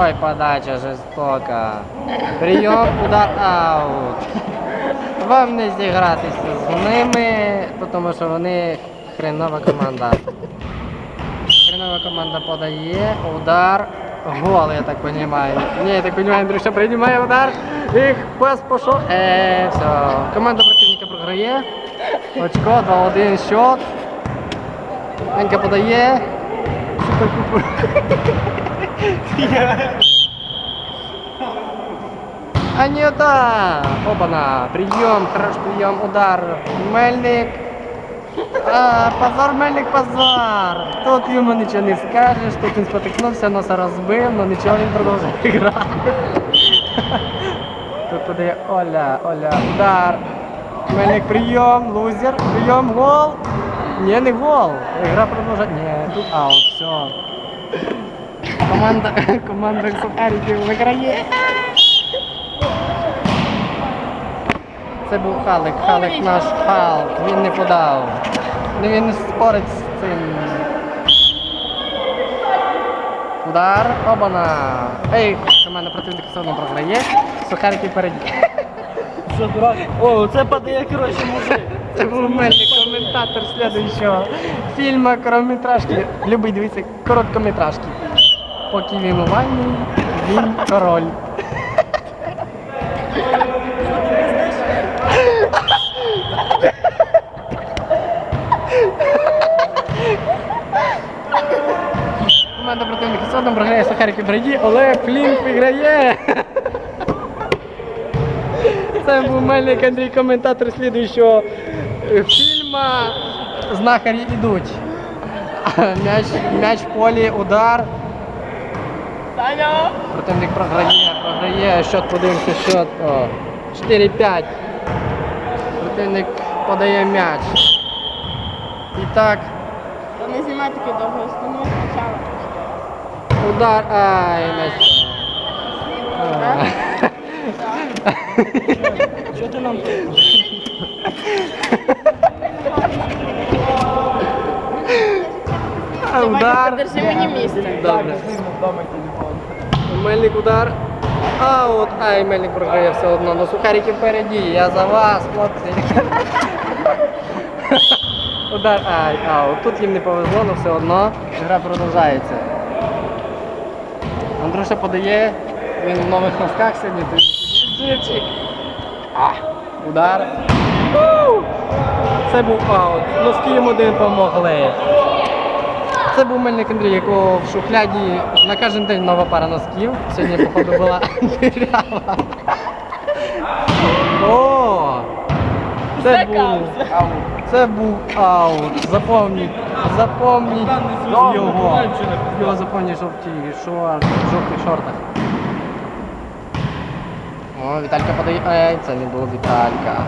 Ой, подача жорстока. Прийом, удар, аут. Вам не зігратися з ними, тому що вони хренова команда. Хренова команда подає, удар, гол, я так понимаю. Не, я так понимаю, Андрюша приймає удар. Їх пас пішов. Е, все. Команда противника програє. Очко, 2-1 счет. Ленька подає. Анюта! Опана! Прием, хорош прием, удар. Мельник. А, позор, Мельник, позор. Тут йому нічого не скажеш, тут він спотикнувся, носа розбив, але нічого він продовжує грати. Тут подає Оля, Оля, удар. Мельник прийом, лузер, прийом, гол. Ні, не гол. Гра продовжує. Ні, тут аут, все. Команда, команда суперників виграє. Це був Халик, Халик наш Халк, він не подав. Ну він не спорить з цим. Удар, обана. Ей, команда противника все одно програє. Сухарики впереді. О, це подає, коротше, мужик. Це був мельник, коментатор слідуючого фільму короткометражки. Любий дивіться короткометражки. Поки він у ванні, він король. Команда противника все одно програє Сахарки впереді, Олег Флінк виграє. Це був мельник Андрій, коментатор слідуючого фільму Знахарі йдуть. М'яч в полі, удар. Саня! Противник програє, програє. Щот подивимося, щот. 4-5. Противник подає м'яч. І так, Та не знімай таке довго, останови спочатку. удар. Ай. А. Що ти нам тут? Удар. Держи мені місце. Добре. Мельник удар. Аут. Ай, Мельник програє все одно. Ну сухарики впереді. Я за вас, хлопці. Удар. Ай, аут. Тут їм не повезло, але все одно. Гра продовжується. Андрюша подає. Він в нових носках то він А, Удар. Це був аут. Носки йому один помогли. Це був мельник Андрій, якого в шухляді на кожен день нова пара носків. Сьогодні, походу, була дирява. О! Це був аут. Це був аут. Запомніть. Запомніть його. Його запомніть в жовтій шор, в жовтих шортах. О, Віталька подає. Ей, це не був Віталька.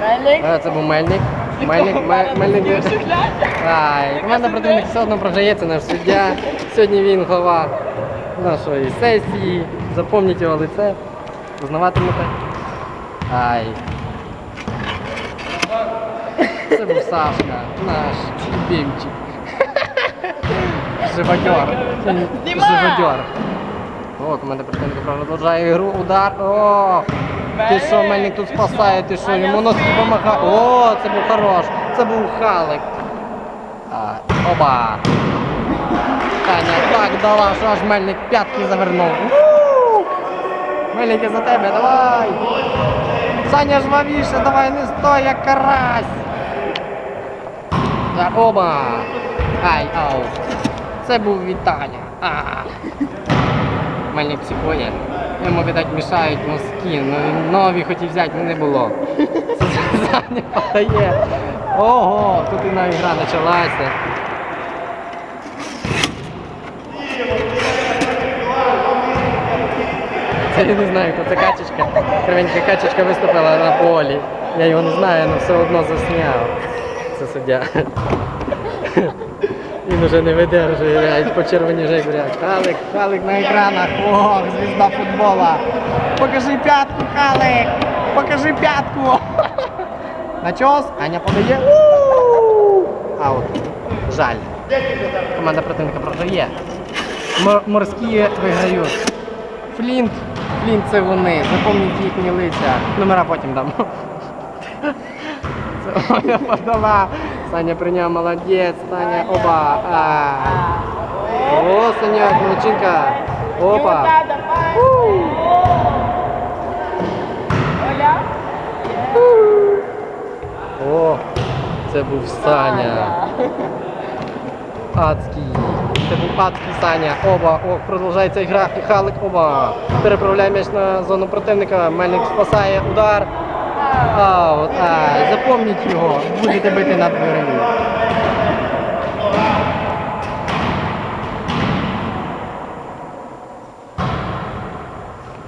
Мельник. Е, Це був мельник. Мельник, мельник. Команда противник все одно програє, це наш суддя. Сьогодні він глава нашої сесії. Запомніть його лице. Узнаватимете. Ай. Це був Сашка, наш любимчик. Живодьор. Живодьор. О, команда противника продовжує ігру. Удар. О! Ти що, Мельник тут спасає, ти що, йому носки допомагає. О, це був хорош. Це був Халик. А, оба. Таня так дала, що аж Мельник п'ятки завернув. Мельник, я за тебе, давай. Саня жвавіше, давай, не стой, як карась. Так, оба. Ай, ау. Це був Віталя. А. Мельник психує. Йому, видать, мішають носки. Ну, нові хотів взяти, ну не було. Це Саня подає. Ого, тут і навіть гра почалася. Це я не знаю, хто це качечка. Кривенька качечка виступила на полі. Я його не знаю, але все одно засняв. Це суддя. Він уже не видержує, блядь, по червоні вже говорять. Халик, Халик на екранах, о, звізда футбола. Покажи п'ятку, Халик! Покажи п'ятку! Начос, Аня подає. Аут. Жаль. Команда противника програє. Морські виграють. Флінт. Флінт це вони. Запомніть їхні лиця. Номера потім дам. Це Оля подала. Саня прийняв молодець. Саня оба. А. О, Саня, молодчинка. Опа. О, це був Саня. Адський. Це був адський Саня. Оба. О, продовжується гра. Халик. Оба. Переправляє м'яч на зону противника. Мельник спасає. Удар. Аут. Ай, запомніть його. Будете бити на двері.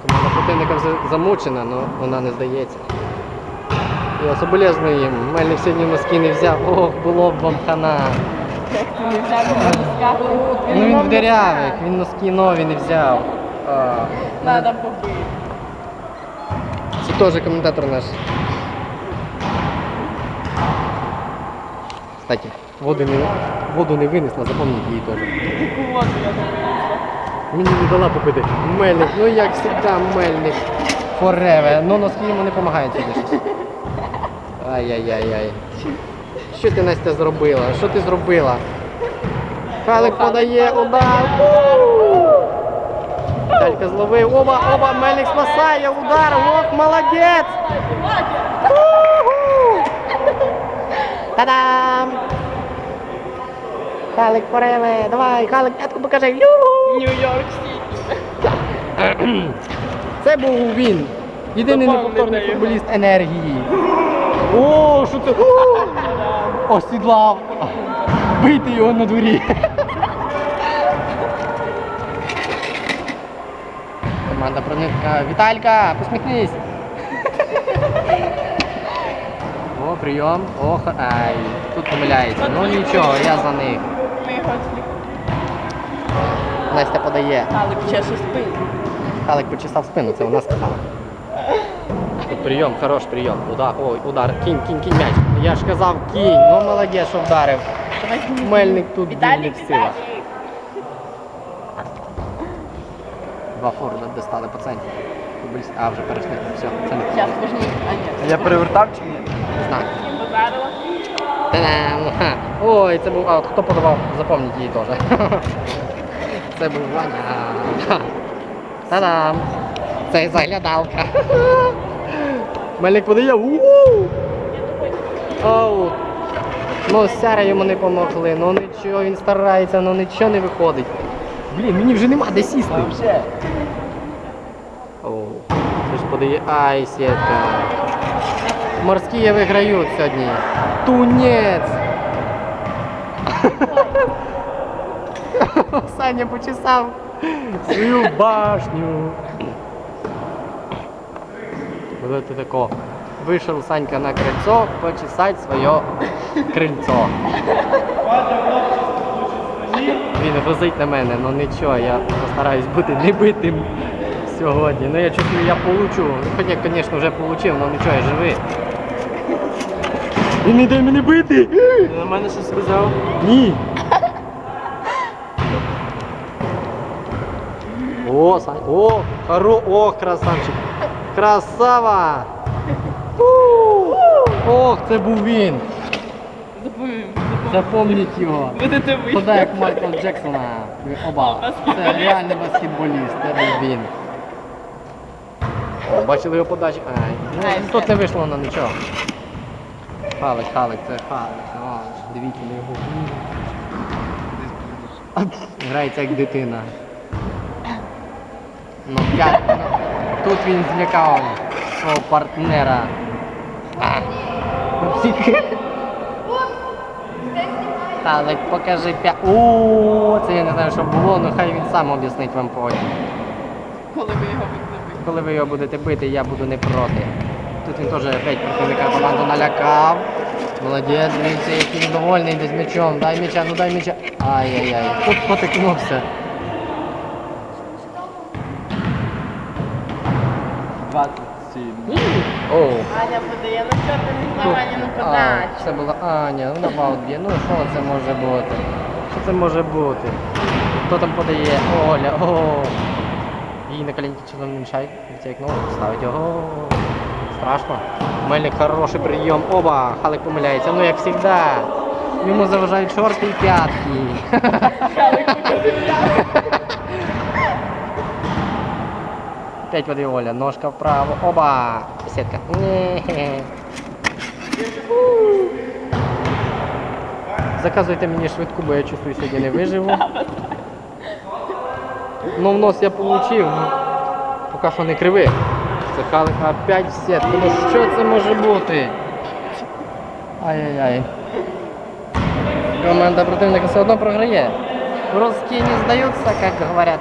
Команда противника замучена, але вона не здається. Я соболезную їм. Мельник сьогодні носки не взяв. Ох, було б вам хана. Не взяв носка? Ну він в дирявик, він носки нові не взяв. А, Надо побити. Це теж коментатор наш. Кстати, воду не, воду не винесла, запам'ятайте її теж. Мені не дала попити. Мельник, ну як завжди, мельник. Forever. Ну носки йому не допомагають щось. Ай-яй-яй-яй. Що ти Настя зробила? Що ти зробила? Халик подає удар. Далька зловив. Оба, оба, Мельник спасає. Удар. Ох, молодець. Та-дам! Халик forever. Давай, Халик, п'ятку покажи. Юху! Нью-Йорк Сіті. Це був він. Єдиний неповторний футболіст енергії. О, що ти? О! Осідлав. Бийте його на дворі. Команда проникла. Віталька, посміхнись. О, прийом. Ох, ай. Тут помиляється. Ну нічого, я за них. Ми його. Настя подає. Але чесно спину. Халик почесав спину, це вона сказала. Тут прийом, хорош прийом. Удар, ой, удар. Кінь, кінь, кінь м'яч. Я ж казав кінь. Ну молодець, що вдарив. Мельник тут більник сила. Два форварда достали по центрі. А, вже перейшли. Все, це не Зараз вожні. А ні. Я перевертав чи ні? не знаю. Подарила. Та-дам! Ха. Ой, це був. А, хто подавав, запам'ятайте її теж. Це був Ваня. Та-дам! Це заглядалка. Мельник подає. У-у! Аут. Ну, сяра йому не помогли. Ну нічого, він старається, ну нічого не виходить. Блін, мені вже нема де сісти. Вообще. О, це ж подає. Ай, сітка. Морські виграють сьогодні. Тунець. Саня почесав свою башню. Вот это тако. Вышел Санька на крыльцо почесать свое крильцо. Він грозить на мене, ну нічого, я постараюсь бути небитим сьогодні. Ну я чувствую, я получу. Хоча, звісно, вже получив, але нічого, я живий. Він не дай мене бити! Ти на мене щось сказав? Ні. О, Сань, о, хоро, о, красавчик. Красава! У! Ох, це був він. Запомніть його. Будете ви. Подай як Майкл Джексона. Оба. Це реальний баскетболіст, це був він. Бачили його подачі? Ай. Ну, Ай, тут не вийшло на нічого. Халик, халик, це халик. О, дивіться на його. Грається як дитина. Ну, ну, Тут він злякав свого партнера. А. Халик, покажи п'ять. О, це я не знаю, що було, ну хай він сам об'яснить вам потім. Коли ви його. Коли ви його будете бити, я буду не проти. Тут він теж опять противника команду налякав. Молодець, дивіться, який він довольний десь м'ячом. Дай м'яча, ну дай м'яча. Ай-яй-яй. Тут потикнувся. 27. Оу. Аня подає, ну що ти не знав Аніну А, подачу? це була Аня, ну на бал б'є. Ну що це може бути? Що це може бути? Хто там подає? Оля, о. Їй на коленки не мішай. Відтікнув, ставить його. Страшно. Мельник хороший прийом. Оба, Халик помиляється. Ну як завжди. Йому заважають шорти і п'ятки. Опять подає Оля. Ножка вправо. Оба. Сетка. Заказуйте мені швидку, бо я чувствую, сьогодні не виживу. Ну, в нос я получив, ну поки що не кривий. Це Халик опять в сетку. Ну що це може бути? Ай-яй-яй. Команда противника все одно програє. Русские не сдаются, как говорят.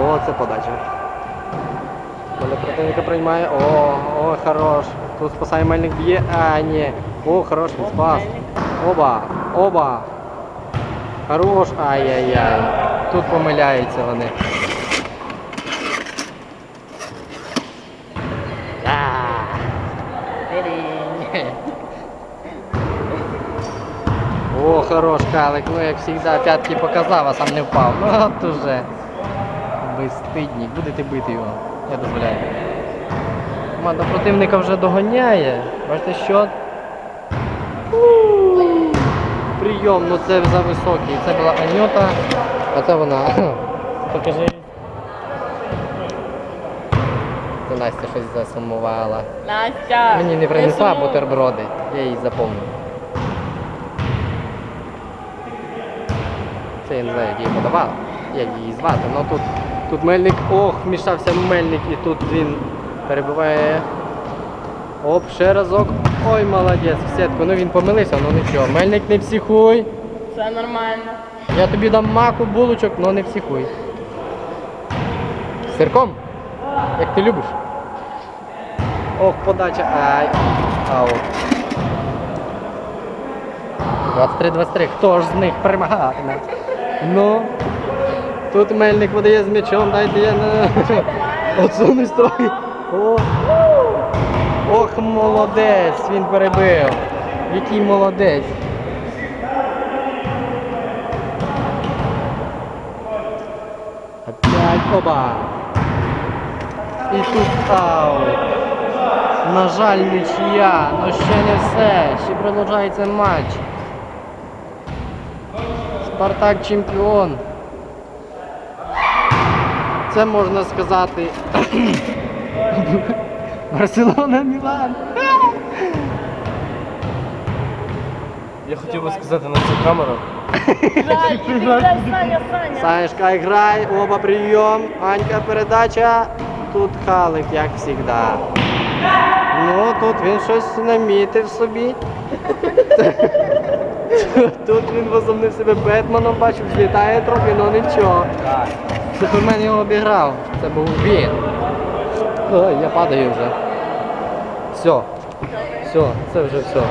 О, це подача. Коля противника приймає. О, о, хорош. Тут спасає мельник б'є. А, ні. О, хорош, він спас. Оба, оба. Хорош. Ай-яй-яй. Тут помиляються вони. О, хорош, Калик, ну як завжди, п'ятки показав, а сам не впав. Ну от уже. Безстидник, будете бити його, я дозволяю. Команда противника вже доганяє. Бачите, що? Прийом, ну це за високий. Це була Анюта, а це вона. Покажи. Це Настя щось засумувала. Настя. Мені не принесла бутерброди, я її запомнив. Це я не знаю, як її подавала, як її звати, але тут, тут мельник, ох, мішався мельник і тут він перебуває. Оп, ще разок. Ой, молодець, в сітку. Ну він помилився, ну нічого. Мельник не психуй. Це нормально. Я тобі дам маку, булочок, але не психуй. З Сирком? Як ти любиш? Ох, подача. Ай. Аут. 23-23. Хто ж з них перемагатиме? Ну. Тут мельник видає з м'ячом, дайте я на. Отсунусь трохи. Ох, молодець, він перебив. Який молодець. Опять оба. І тут аут. На жаль, нічия, але ще не все. Ще продовжується матч. Спартак чемпіон. Це можна сказати. Барселона Мілан. Я хотів би сказати на цю камеру. Грай, грай, Саня, Саня. Санечка оба прийом, Анька передача. Тут Халик, як завжди. Ну, тут він щось намітив собі. Тут він возомнив себе Бетменом, бачив, злітає трохи, але нічого. Так. Супермен його обіграв. Це був він. Ой, я падаю вже. Все. Все, це вже все.